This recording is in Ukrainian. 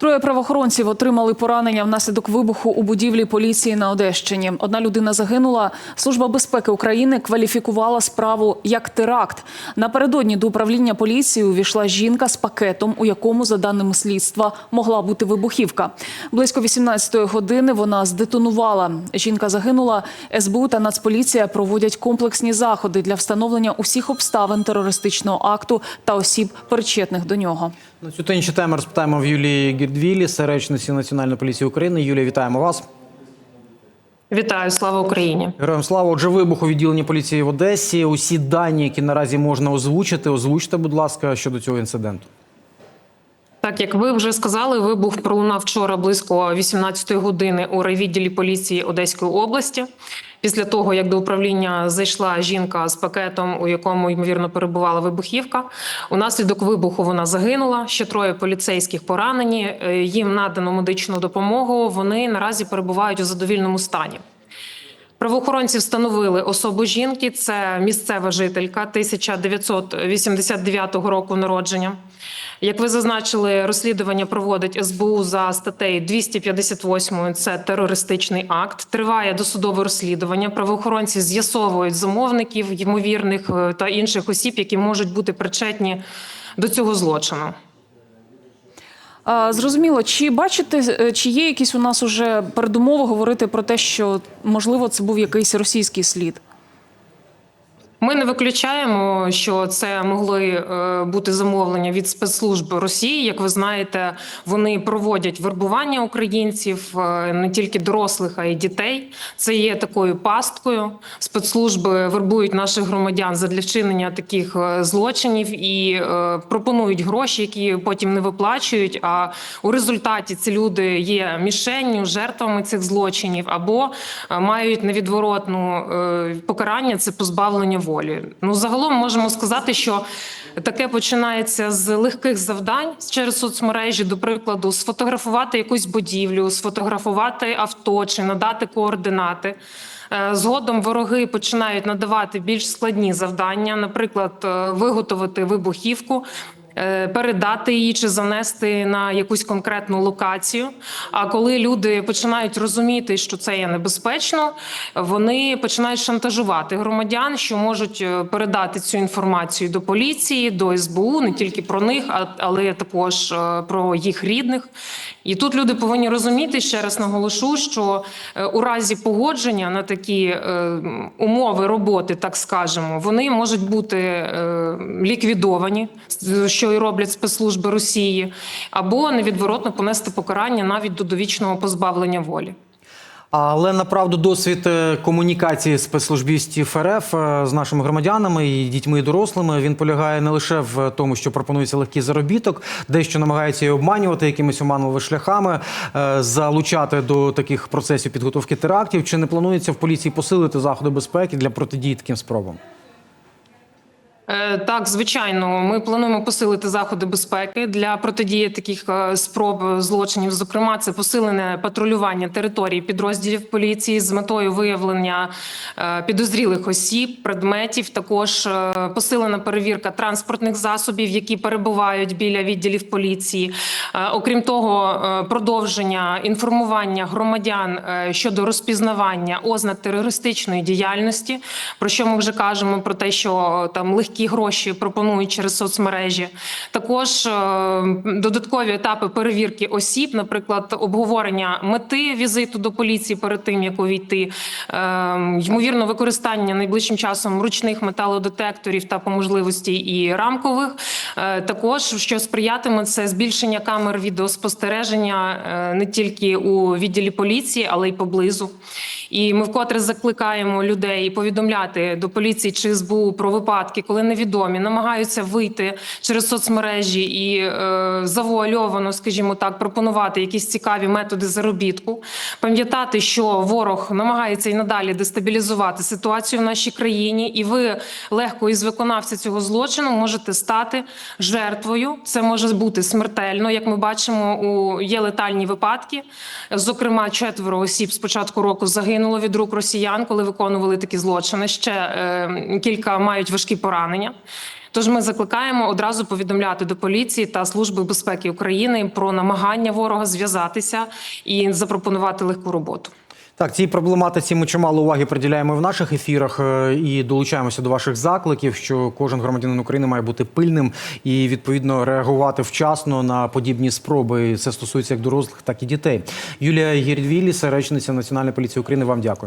Троє правоохоронців отримали поранення внаслідок вибуху у будівлі поліції на Одещині. Одна людина загинула. Служба безпеки України кваліфікувала справу як теракт. Напередодні до управління поліції увійшла жінка з пакетом, у якому, за даними слідства, могла бути вибухівка. Близько 18-ї години вона здетонувала. Жінка загинула. СБУ та Нацполіція проводять комплексні заходи для встановлення усіх обставин терористичного акту та осіб, причетних до нього. На цю та інші теми розпитаємо в Юлії Гірдвілі, серечниці Національної поліції України. Юлія, вітаємо вас. Вітаю, слава Україні. Героям слава. Отже, вибух у відділенні поліції в Одесі. Усі дані, які наразі можна озвучити, озвучте, будь ласка, щодо цього інциденту. Так як ви вже сказали, вибух пролунав вчора близько 18 години у райвідділі поліції Одеської області. Після того, як до управління зайшла жінка з пакетом, у якому ймовірно перебувала вибухівка, унаслідок вибуху вона загинула. Ще троє поліцейських поранені. Е, Їм надано медичну допомогу. Вони наразі перебувають у задовільному стані. Правоохоронці встановили особу жінки. Це місцева жителька 1989 року народження. Як ви зазначили, розслідування проводить СБУ за статтею 258 – Це терористичний акт. Триває досудове розслідування. Правоохоронці з'ясовують замовників, ймовірних е, та інших осіб, які можуть бути причетні до цього злочину. Зрозуміло, чи бачите, е, чи є якісь у нас уже передумови говорити про те, що можливо це був якийсь російський слід? Ми не виключаємо, що це могли е, бути замовлення від спецслужб Росії. Як ви знаєте, вони проводять вербування українців е, не тільки дорослих, а й дітей. Це є такою пасткою. Спецслужби вербують наших громадян задля вчинення таких е, злочинів і пропонують гроші, які потім не виплачують. А у результаті ці люди є мішенню, жертвами цих злочинів або мають невідворотну покарання це позбавлення волі. Ну загалом можемо сказати, що таке починається з легких завдань через соцмережі, до прикладу, сфотографувати якусь будівлю, сфотографувати авто чи надати координати. Е, Згодом вороги починають надавати більш складні завдання, наприклад, е, виготовити вибухівку. Е, Передати її чи занести на якусь конкретну локацію. А коли люди починають розуміти, що це є небезпечно, вони починають шантажувати громадян, що можуть е, передати цю інформацію до поліції, до СБУ, не тільки про них, але також е, про їх рідних. І тут люди повинні розуміти ще раз наголошу, що у разі погодження на такі умови роботи, так скажемо, вони можуть бути ліквідовані, з- що і роблять спецслужби Росії, або невідворотно понести покарання навіть до довічного позбавлення волі. Але направду досвід е, комунікації спецслужбістів РФ е, з нашими громадянами і дітьми і дорослими він полягає не лише в тому, що пропонується легкий заробіток, дещо намагаються і обманювати якимись оманливими шляхами, е, залучати до таких процесів підготовки терактів. Чи не планується в поліції посилити заходи безпеки для протидії таким спробам? Е, Так, звичайно, ми плануємо посилити заходи безпеки для протидії таких е, спроб злочинів. Зокрема, це посилене патрулювання території підрозділів поліції з метою виявлення е, підозрілих осіб, предметів. Також посилена перевірка транспортних засобів, які перебувають біля відділів поліції. Окрім того, продовження інформування громадян щодо розпізнавання ознак терористичної діяльності, про що ми вже кажемо про те, що там легкі гроші пропонують через соцмережі. Також е, додаткові етапи перевірки осіб, наприклад, обговорення мети візиту до поліції перед тим, як увійти, е, ймовірно, використання найближчим часом ручних металодетекторів та по можливості і рамкових. Е, Також що сприятиме це збільшення камер відеоспостереження е, не тільки у відділі поліції, але й поблизу. І ми вкотре закликаємо людей повідомляти до поліції чи СБУ про випадки, коли невідомі намагаються вийти через соцмережі і е, завуальовано, скажімо так, пропонувати якісь цікаві методи заробітку. Пам'ятати, що ворог намагається і надалі дестабілізувати ситуацію в нашій країні, і ви легко із виконавця цього злочину можете стати жертвою. Це може бути смертельно, як ми бачимо, у є летальні випадки. Зокрема, четверо осіб з початку року загинуло від рук росіян, коли виконували такі злочини. Ще е, кілька мають важкі поранення. Тож ми закликаємо одразу повідомляти до поліції та служби безпеки України про намагання ворога зв'язатися і запропонувати легку роботу. Так, цій проблематиці ми чимало уваги приділяємо в наших ефірах е, і долучаємося до ваших закликів, що кожен громадянин України має бути пильним і відповідно реагувати вчасно на подібні спроби. Це стосується як дорослих, так і дітей. Юлія Гірвіліс, речниця Національної поліції України. Вам дякую.